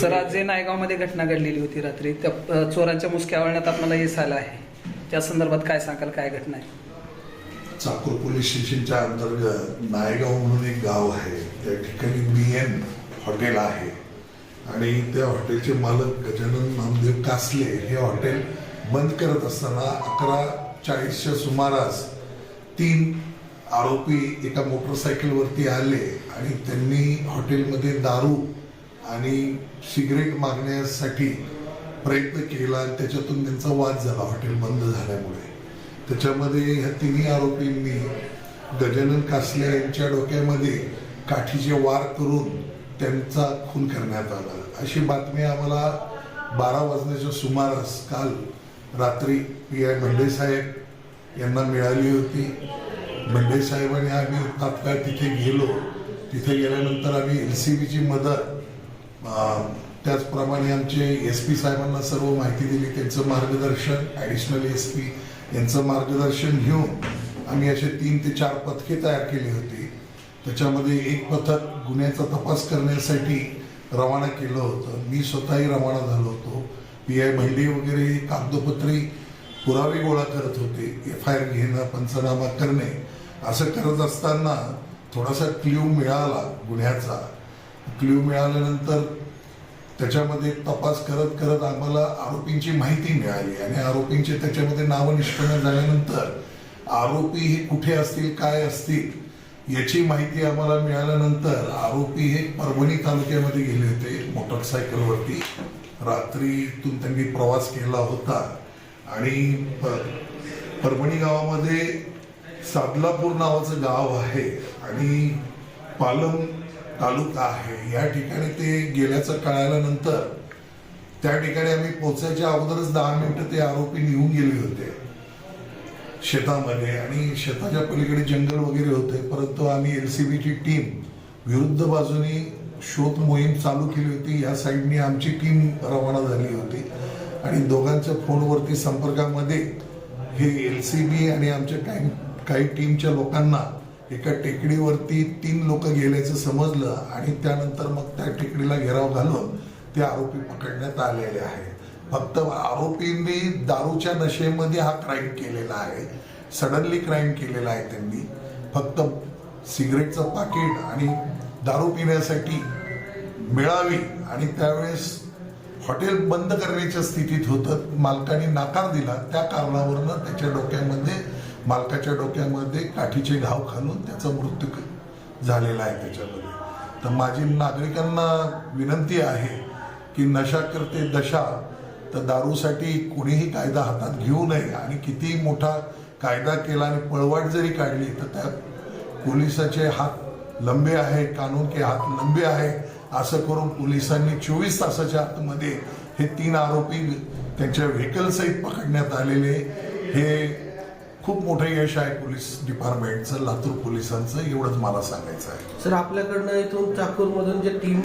Sir आज जे नायगावमध्ये घटना घडलेली होती रात्री त्या चोरांच्या मुसक्या वळण्यात आपल्याला यश आलं आहे. त्या संदर्भात काय सांगाल काय घटना आहे? चाकूर पोलीस स्टेशनच्या अंतर्गत नायगाव म्हणून एक गाव आहे. त्या ठिकाणी बी एन हॉटेल आहे. आणि त्या हॉटेलचे मालक गजानन नामदेव कासले हे हॉटेल बंद करत असताना अकरा चाळीसच्या सुमारास तीन आरोपी एका मोटरसायकलवरती आले आणि त्यांनी हॉटेलमध्ये दारू आणि सिगरेट मागण्यासाठी प्रयत्न केला आणि त्याच्यातून त्यांचा वाद झाला हॉटेल बंद झाल्यामुळे. त्याच्यामध्ये ह्या तिन्ही आरोपींनी गजानन कासले यांच्या डोक्यामध्ये काठीचे वार करून त्यांचा खून करण्यात आला. अशी बातमी आम्हाला बारा वाजण्याच्या सुमारास काल रात्री पी आय भेंडे साहेब यांना मिळाली होती. बंडे साहेबांनी आम्ही तात्काळ तिथे गेलो. तिथे गेल्यानंतर आम्ही एल सी बीची मदत त्याचप्रमाणे आमचे एस पी साहेबांना सर्व माहिती दिली. त्यांचं मार्गदर्शन ॲडिशनल एस पी यांचं मार्गदर्शन घेऊन आम्ही असे तीन ते चार पथके तयार केली होती. त्याच्यामध्ये एक पथक गुन्ह्याचा तपास करण्यासाठी रवाना केलं होतं. मी स्वतःही रवाना झालो होतो. पी आय भंडे वगैरे कागदोपत्री पुरावे गोळा करत होते. एफ आय आर घेणं पंचनामा करणे. असं करत असताना थोडासा क्ल्यू मिळाला गुन्ह्याचा. क्ल्यू मिळाल्यानंतर त्याच्यामध्ये तपास करत करत आम्हाला आरोपींची माहिती मिळाली आणि आरोपींचे त्याच्यामध्ये नावं निष्पन्न झाल्यानंतर आरोपी हे कुठे असतील काय असतील याची माहिती आम्हाला मिळाल्यानंतर आरोपी हे परभणी तालुक्यामध्ये गेले होते मोटरसायकलवरती. रात्रीतून त्यांनी प्रवास केला होता आणि परभणी गावामध्ये सादलापूर नावाचं गाव आहे आणि पालम तालुका आहे. या ठिकाणी ते गेल्याचं कळाल्यानंतर त्या ठिकाणी आम्ही पोचायच्या अगोदरच दहा मिनिटं ते आरोपी निघून गेले होते शेतामध्ये आणि शेताच्या पलीकडे जंगल वगैरे होते. परंतु आम्ही एल सी बीची टीम विरुद्ध बाजूनी शोध मोहीम चालू केली होती. या साईडनी आमची टीम रवाना झाली होती. आणि दोघांच्या फोनवरती संपर्कामध्ये हे एल सी बी आणि आमच्या काही काही टीमच्या लोकांना एका टेकडीवरती तीन लोक गेल्याचं समजलं आणि त्यानंतर मग त्या टेकडीला घेराव घालून ते आरोपी पकडण्यात आलेले आहे. फक्त आरोपींनी दारूच्या नशेमध्ये हा क्राईम केलेला आहे. सडनली क्राईम केलेला आहे त्यांनी. फक्त सिगरेटचं पाकिट आणि दारू पिण्यासाठी मिळावी आणि त्यावेळेस हॉटेल बंद करण्याच्या स्थितीत होतं मालकाने नाकार दिला. त्या कारणावरनं त्याच्या डोक्यामध्ये मालकाच्या डोक्यामध्ये काठीचे घाव खालून त्याचा मृत्यू झालेला आहे त्याच्यामध्ये. तर माझी नागरिकांना विनंती आहे की नशा करते दशा तर दारूसाठी कोणीही कायदा हातात घेऊ नये आणि कितीही मोठा कायदा केला आणि पळवाट जरी काढली तर त्यात पोलिसाचे हात लंबे आहे कानून के हात लंबे आहे असं करून पोलिसांनी चोवीस तासाच्या आतमध्ये हे तीन आरोपी त्यांच्या व्हेकलसहित पकडण्यात आलेले हे खूप मोठं यश आहे पोलीस डिपार्टमेंटचं लातूर पोलिसांचं एवढंच मला सांगायचं आहे. सर आपल्याकडनं इथून चाकूरमधून जे टीम